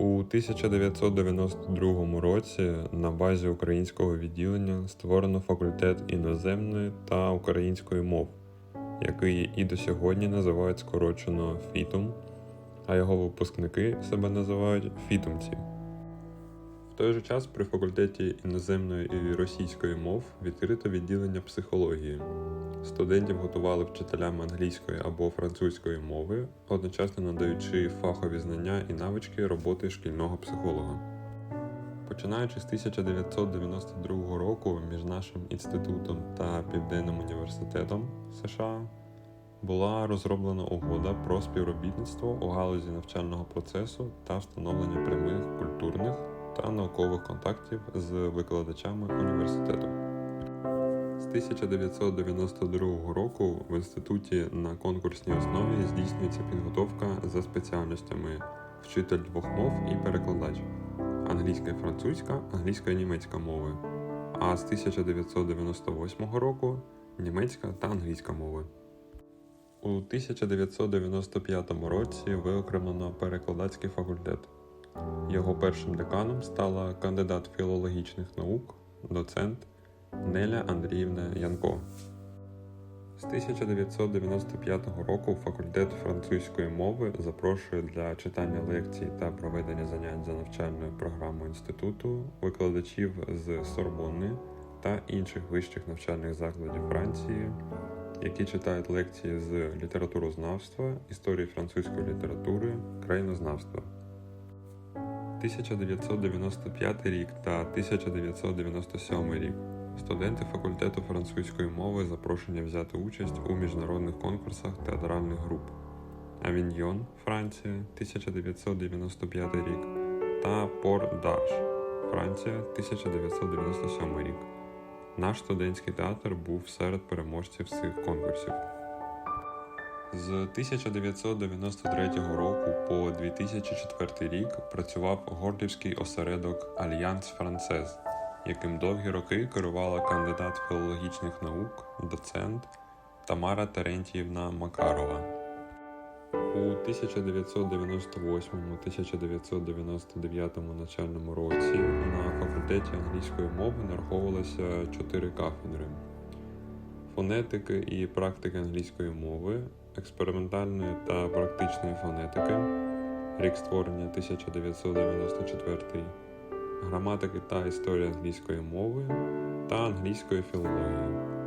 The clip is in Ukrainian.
У 1992 році на базі українського відділення створено факультет іноземної та української мов, який і до сьогодні називають скорочено ФІТУМ, а його випускники себе називають фітумці. В той же час при факультеті іноземної і російської мов відкрито відділення психології. Студентів готували вчителями англійської або французької мови, одночасно надаючи фахові знання і навички роботи шкільного психолога. Починаючи з 1992 року між нашим інститутом та Південним університетом США була розроблена угода про співробітництво у галузі навчального процесу та встановлення прямих культурних та наукових контактів з викладачами університету. З 1992 року в інституті на конкурсній основі здійснюється підготовка за спеціальностями вчитель двох мов і перекладач англійська і французька, англійська і німецька мови. А з 1998 року німецька та англійська мови. У 1995 році виокремлено перекладацький факультет. Його першим деканом стала кандидат філологічних наук, доцент Неля Андріївна Янко. З 1995 року факультет французької мови запрошує для читання лекцій та проведення занять за навчальною програмою інституту викладачів з Сорбонни та інших вищих навчальних закладів Франції, які читають лекції з літературознавства, історії французької літератури, країнознавства. 1995 рік та 1997 рік. Студенти факультету французької мови запрошені взяти участь у міжнародних конкурсах театральних груп Авіньйон, Франція, 1995 рік та Пор Даш, Франція, 1997 рік. Наш студентський театр був серед переможців цих конкурсів. З 1993 року по 2004 рік працював Горлівський осередок Альянс Францез, яким довгі роки керувала кандидат філологічних наук, доцент Тамара Терентіївна Макарова. У 1998-1999 навчальному році на факультеті англійської мови нараховувалося чотири кафедри: фонетики і практики англійської мови, експериментальної та практичної фонетики, рік створення 1994, граматики та історії англійської мови та англійської філології.